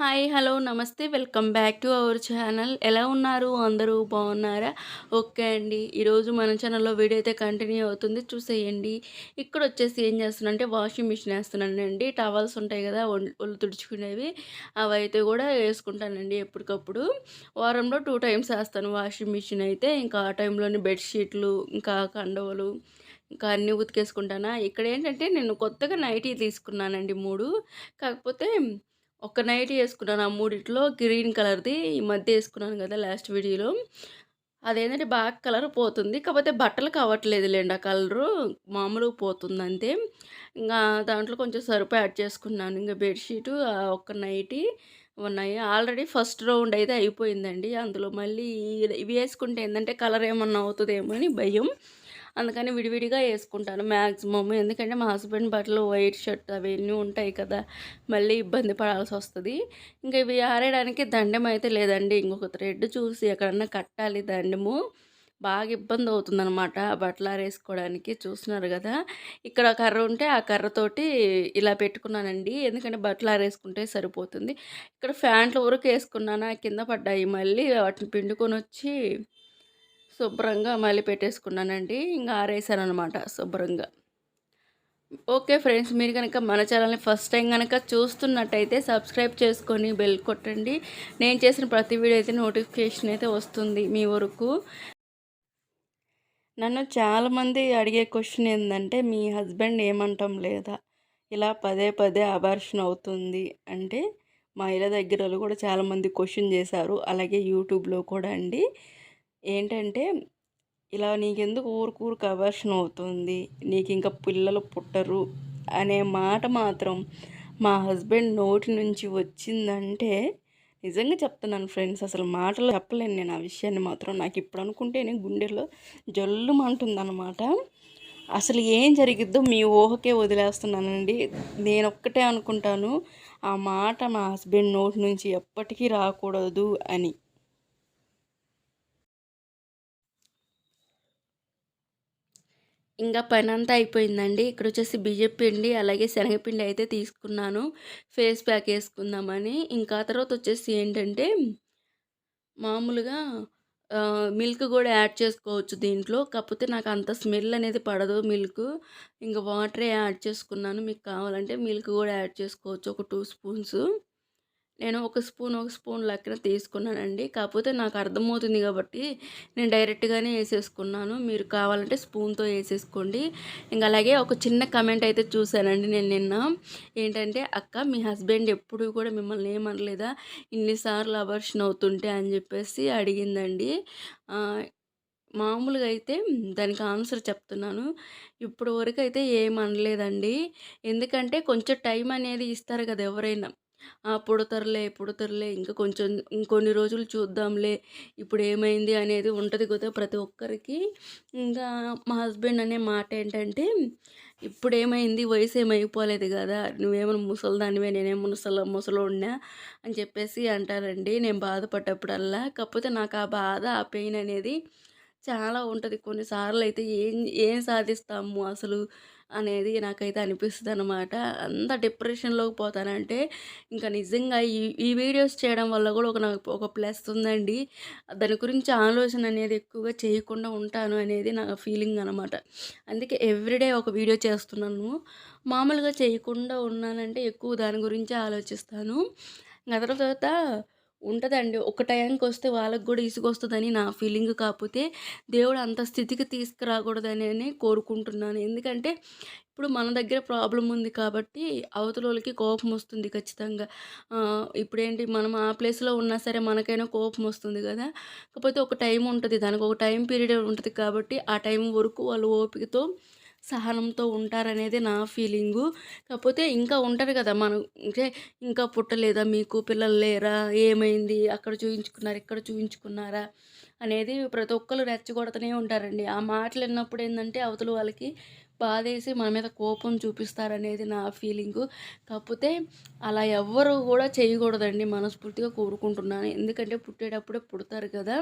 Hi hello నమస్తే. Welcome back to our channel. ఎలా ఉన్నారు? అందరూ బాగున్నారా? ఓకే అండి. ఈరోజు మన ఛానల్లో వీడియో అయితే కంటిన్యూ అవుతుంది. చూసేయండి. ఇక్కడ వచ్చేసి ఏం చేస్తున్నా అంటే వాషింగ్ మిషన్ వేస్తున్నానండి. టవల్స్ ఉంటాయి కదా ఒళ్ళు తుడుచుకునేవి. అవి అయితే కూడా వేసుకుంటానండి ఎప్పటికప్పుడు. వారంలో టూ టైమ్స్ వేస్తాను వాషింగ్ మిషన్ అయితే. ఇంకా ఆ టైంలోని బెడ్షీట్లు ఇంకా కండవలు ఇంకా అన్నీ ఉతికేసుకుంటానా. ఇక్కడ ఏంటంటే నేను కొత్తగా నైటీ తీసుకున్నానండి మూడు. కాకపోతే ఒక నైట్ వేసుకున్నాను ఆ మూడిట్లో గ్రీన్ కలర్ది ఈ మధ్య వేసుకున్నాను కదా లాస్ట్ వీడియోలో. అదేంటంటే బాగా కలర్ పోతుంది. కాకపోతే బట్టలు కావట్లేదు లేండి ఆ కలరు మామూలుగా పోతుంది అంతే. ఇంకా దాంట్లో కొంచెం సరుపు యాడ్ చేసుకున్నాను. ఇంకా బెడ్షీటు ఒక్క నైటీ ఉన్నాయి. ఆల్రెడీ ఫస్ట్ రౌండ్ అయితే అయిపోయిందండి. అందులో మళ్ళీ ఇవి వేసుకుంటే ఏంటంటే కలర్ ఏమన్నా అవుతుందేమో అని భయం. అందుకని విడివిడిగా వేసుకుంటాను మ్యాక్సిమమ్ ఎందుకంటే మా హస్బెండ్ బట్టలు వైట్ షర్ట్ అవన్నీ ఉంటాయి కదా మళ్ళీ ఇబ్బంది పడాల్సి వస్తుంది. ఇంకా ఇవి ఆరేయడానికి దండం అయితే లేదండి. ఇంకొక థ్రెడ్ చూసి ఎక్కడన్నా కట్టాలి దండము. బాగా ఇబ్బంది అవుతుందన్నమాట బట్టలు ఆరేసుకోవడానికి. చూస్తున్నారు కదా ఇక్కడ కర్ర ఉంటే ఆ కర్రతోటి ఇలా పెట్టుకున్నానండి. ఎందుకంటే బట్టలు ఆరేసుకుంటే సరిపోతుంది. ఇక్కడ ఫ్యాంట్లు వరకు వేసుకున్నాను కింద పడ్డాయి. మళ్ళీ వాటిని పిండుకొని వచ్చి శుభ్రంగా మళ్ళీ పెట్టేసుకున్నానండి. ఇంకా ఆరేసాను అనమాట శుభ్రంగా. ఓకే ఫ్రెండ్స్ మీరు కనుక మన ఛానల్ని ఫస్ట్ టైం కనుక చూస్తున్నట్టయితే సబ్స్క్రైబ్ చేసుకొని బెల్ కొట్టండి. నేను చేసిన ప్రతి వీడియో అయితే నోటిఫికేషన్ అయితే వస్తుంది మీ వరకు. నన్ను చాలామంది అడిగే క్వశ్చన్ ఏంటంటే మీ హస్బెండ్ ఏమంటాం లేదా? ఇలా పదే పదే అబార్షన్ అవుతుంది అంటే మా ఇళ్ళ దగ్గరలో కూడా చాలామంది క్వశ్చన్ చేశారు. అలాగే యూట్యూబ్లో కూడా అండి. ఏంటంటే ఇలా నీకెందుకు ఊరుకూరుకు అవర్షన్ అవుతుంది? నీకు ఇంకా పిల్లలు పుట్టరు? అనే మాట మాత్రం మా హస్బెండ్ నోటి నుంచి వచ్చిందంటే నిజంగా చెప్తున్నాను ఫ్రెండ్స్. అసలు మాటలు చెప్పలేను నేను ఆ విషయాన్ని మాత్రం. నాకు ఇప్పుడు అనుకుంటేనే గుండెలో జల్లుమంటుందన్నమాట. అసలు ఏం జరిగిద్దో మీ ఊహకే వదిలేస్తున్నానండి. నేను ఒక్కటే అనుకుంటాను ఆ మాట మా హస్బెండ్ నోటి నుంచి ఎప్పటికీ రాకూడదు అని. ఇంకా పని అంతా అయిపోయిందండి. ఇక్కడ వచ్చేసి బియ్యం పిండి అలాగే శనగపిండి అయితే తీసుకున్నాను. ఫేస్ ప్యాక్ వేసుకుందామని. ఇంకా తర్వాత వచ్చేసి ఏంటంటే మామూలుగా మిల్క్ కూడా యాడ్ చేసుకోవచ్చు దీంట్లో. కాకపోతే నాకు అంత స్మెల్ అనేది పడదు మిల్క్. ఇంకా వాటరే యాడ్ చేసుకున్నాను. మీకు కావాలంటే మిల్క్ కూడా యాడ్ చేసుకోవచ్చు. ఒక టూ స్పూన్స్. నేను ఒక స్పూన్ ఒక స్పూన్ లెక్కన తీసుకున్నానండి. కాకపోతే నాకు అర్థమవుతుంది కాబట్టి నేను డైరెక్ట్గానే వేసేసుకున్నాను. మీరు కావాలంటే స్పూన్తో వేసేసుకోండి. ఇంకా అలాగే ఒక చిన్న కమెంట్ అయితే చూశానండి నేను నిన్న. ఏంటంటే అక్క మీ హస్బెండ్ ఎప్పుడు కూడా మిమ్మల్ని ఏమనలేదా? ఇన్నిసార్లు అబర్షన్ అవుతుంటే అని చెప్పేసి అడిగిందండి. మామూలుగా అయితే దానికి ఆన్సర్ చెప్తున్నాను. ఇప్పుడు వరకు అయితే ఏమనలేదండి. ఎందుకంటే కొంచెం టైం అనేది ఇస్తారు కదా ఎవరైనా. పుడతారులే పుడతారులే ఇంకా కొంచెం ఇంకొన్ని రోజులు చూద్దాంలే ఇప్పుడు ఏమైంది అనేది ఉంటుంది కదా ప్రతి ఒక్కరికి. ఇంకా మా హస్బెండ్ అనే మాట ఏంటంటే ఇప్పుడు ఏమైంది? వయసు ఏమైపోలేదు కదా నువ్వేమైనా ముసలిదానివే నేనేం ముసల ముసలోడినా అని చెప్పేసి అంటారండి. నేను బాధపడ్డప్పుడల్లా కాకపోతే నాకు ఆ బాధ ఆ పెయిన్ అనేది చాలా ఉంటుంది. కొన్నిసార్లు అయితే ఏం ఏం సాధిస్తాము అసలు? అనేది నాకైతే అనిపిస్తుంది అనమాట అంత డిప్రెషన్లోకి పోతానంటే ఇంకా నిజంగా ఈ ఈ వీడియోస్ చేయడం వల్ల కూడా ఒక నాకు ఒక ప్లస్ ఉందండి. దాని గురించి ఆలోచన అనేది ఎక్కువగా చేయకుండా ఉంటాను అనేది నా ఫీలింగ్ అనమాట అందుకే ఎవ్రీడే ఒక వీడియో చేస్తున్నాను. మామూలుగా చేయకుండా ఉన్నానంటే ఎక్కువ దాని గురించి ఆలోచిస్తాను. ఆ తర్వాత ఉంటుందండి. ఒక టైంకి వస్తే వాళ్ళకి కూడా ఇసుగొస్తుందని నా ఫీలింగ్. కాకపోతే దేవుడు అంత స్థితికి తీసుకురాకూడదని కోరుకుంటున్నాను. ఎందుకంటే ఇప్పుడు మన దగ్గర ప్రాబ్లం ఉంది కాబట్టి అవతలోళ్ళకి కోపం వస్తుంది ఖచ్చితంగా. ఇప్పుడేంటి మనం ఆ ప్లేస్లో ఉన్నా సరే మనకైనా కోపం వస్తుంది కదా. కాకపోతే ఒక టైం ఉంటుంది. దానికి ఒక టైం పీరియడ్ ఉంటుంది కాబట్టి ఆ టైం వరకు వాళ్ళు ఓపికతో సహనంతో ఉంటారనేది నా ఫీలింగు. కాకపోతే ఇంకా ఉంటారు కదా మనం అంటే ఇంకా పుట్టలేదా మీకు? పిల్లలు లేరా? ఏమైంది? అక్కడ చూపించుకున్నారు ఇక్కడ చూపించుకున్నారా అనేది ప్రతి ఒక్కరు రెచ్చగొడతనే ఉంటారండి. ఆ మాటలు విన్నప్పుడు ఏంటంటే అవతల వాళ్ళకి బాధేసి మన మీద కోపం చూపిస్తారనేది నా ఫీలింగు. కాకపోతే అలా ఎవ్వరు కూడా చేయకూడదండి. మనస్ఫూర్తిగా కోరుకుంటున్నాను. ఎందుకంటే పుట్టేటప్పుడే పుడతారు కదా.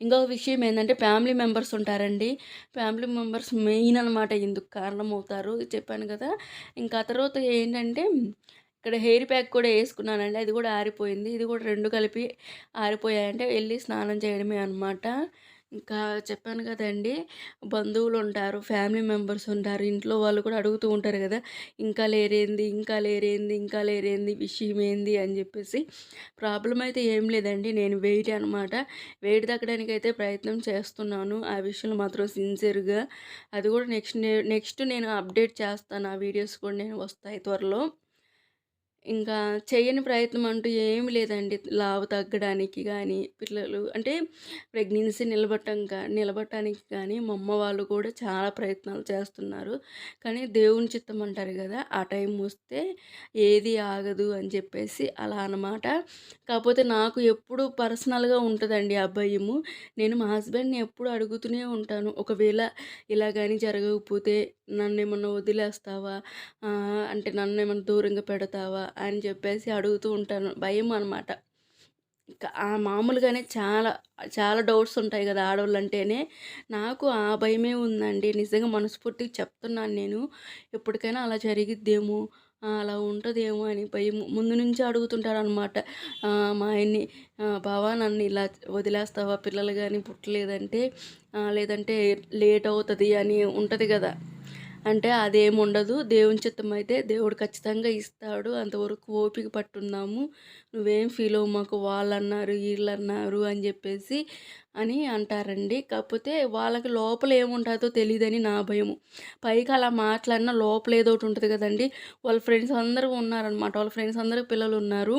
ఇంకొక విషయం ఏంటంటే ఫ్యామిలీ మెంబర్స్ ఉంటారండి. ఫ్యామిలీ మెంబర్స్ మెయిన్ అనమాట ఇందుకు కారణమవుతారు చెప్పాను కదా. ఇంకా తర్వాత ఏంటంటే ఇక్కడ హెయిర్ ప్యాక్ కూడా వేసుకున్నానండి. అది కూడా ఆరిపోయింది. ఇది కూడా రెండు కలిపి ఆరిపోయాయంటే వెళ్ళి స్నానం చేయడమే అనమాట ఇంకా చెప్పాను కదండి బంధువులు ఉంటారు ఫ్యామిలీ మెంబర్స్ ఉంటారు ఇంట్లో వాళ్ళు కూడా అడుగుతూ ఉంటారు కదా ఇంకా లేరేంది ఇంకా లేరేంది ఇంకా లేరేంది విషయం ఏంది అని చెప్పేసి. ప్రాబ్లం అయితే ఏం లేదండి నేను వెయిట్ అనమాట వెయిట్ తగ్గడానికి అయితే ప్రయత్నం చేస్తున్నాను ఆ విషయంలో మాత్రం సిన్సియర్గా. అది కూడా నెక్స్ట్ నెక్స్ట్ నేను అప్డేట్ చేస్తాను ఆ వీడియోస్ కూడా నేను వస్తాయి త్వరలో. ఇంకా చేయని ప్రయత్నం అంటూ ఏమి లేదండి. లావు తగ్గడానికి కానీ పిల్లలు అంటే ప్రెగ్నెన్సీ నిలబట్టం కా నిలబట్టడానికి కానీ మా అమ్మ వాళ్ళు కూడా చాలా ప్రయత్నాలు చేస్తున్నారు. కానీ దేవుని చిత్తం అంటారు కదా ఆ టైం వస్తే ఏది ఆగదు అని చెప్పేసి అలా అనమాట కాకపోతే నాకు ఎప్పుడు పర్సనల్గా ఉంటుందండి అబ్బాయిము నేను మా హస్బెండ్ని ఎప్పుడు అడుగుతూనే ఉంటాను. ఒకవేళ ఇలా కానీ జరగకపోతే నన్ను ఏమన్నా వదిలేస్తావా అంటే నన్ను ఏమన్నా దూరంగా పెడతావా? అని చెప్పేసి అడుగుతూ ఉంటాను. భయం అనమాట ఆ మామూలుగానే చాలా చాలా డౌట్స్ ఉంటాయి కదా ఆడవాళ్ళు అంటేనే నాకు ఆ భయమే ఉందండి. నిజంగా మనస్ఫూర్తిగా చెప్తున్నాను నేను. ఎప్పటికైనా అలా జరిగిద్దేమో అలా ఉంటుందేమో అని భయం ముందు నుంచి అడుగుతుంటారు అనమాట మా ఆయన్ని బావా నన్ను ఇలా వదిలేస్తావా? పిల్లలు కానీ పుట్టలేదంటే లేదంటే లేట్ అవుతుంది అని ఉంటుంది కదా. అంటే అదేముండదు. ఉండదు దేవుని చిత్తం అయితే దేవుడు ఖచ్చితంగా ఇస్తాడు. అంతవరకు ఓపిక పట్టున్నాము. నువ్వేం ఫీల్ అవ్వు మాకు వాళ్ళు అన్నారు వీళ్ళు అన్నారు అని చెప్పేసి అని అంటారండి. కాకపోతే వాళ్ళకి లోపల ఏముంటుందో తెలియదని నా భయము. పైకి అలా మాట్లాడినా లోపల ఏదో ఒకటి ఉంటుంది కదండి. వాళ్ళ ఫ్రెండ్స్ అందరూ ఉన్నారనమాట వాళ్ళ ఫ్రెండ్స్ అందరూ పిల్లలు ఉన్నారు.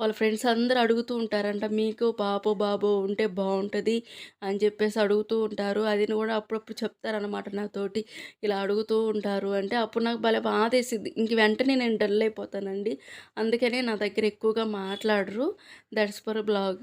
వాళ్ళ ఫ్రెండ్స్ అందరూ అడుగుతూ ఉంటారంట మీకు పాపో బాబో ఉంటే బాగుంటుంది అని చెప్పేసి అడుగుతూ ఉంటారు. అది కూడా అప్పుడప్పుడు చెప్తారనమాట నాతోటి. ఇలా అడుగుతూ ఉంటారు అంటే అప్పుడు నాకు భలే బాధ వేసింది ఇంక వెంటనే నేను డల్ అయిపోతానండి. అందుకనే నా దగ్గర ఎక్కువగా మాట్లాడరు. That's for blog.